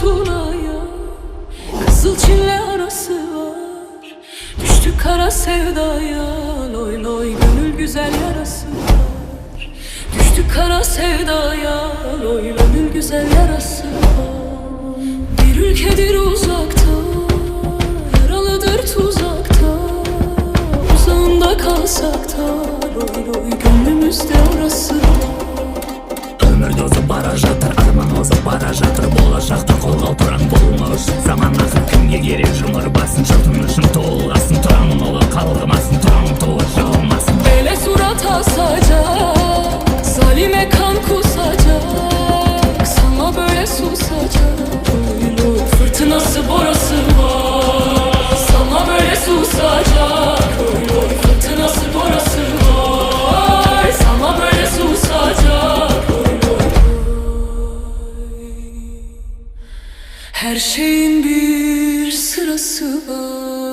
Tuna'ya Kızıl çille arası var. Düştük kara sevdaya Loy loy gönül güzel yarası var. Düştük kara sevdaya Loy gönül güzel yarası var. Bir ülkedir uzakta Yaralıdır tuzakta. Uzağında kalsak da Loy loy gönlümüzde orası Ömür dozu arman жатыр болашақты қолға тұрам болмыс заман ақыр кімге керек Her şeyin bir sırası var.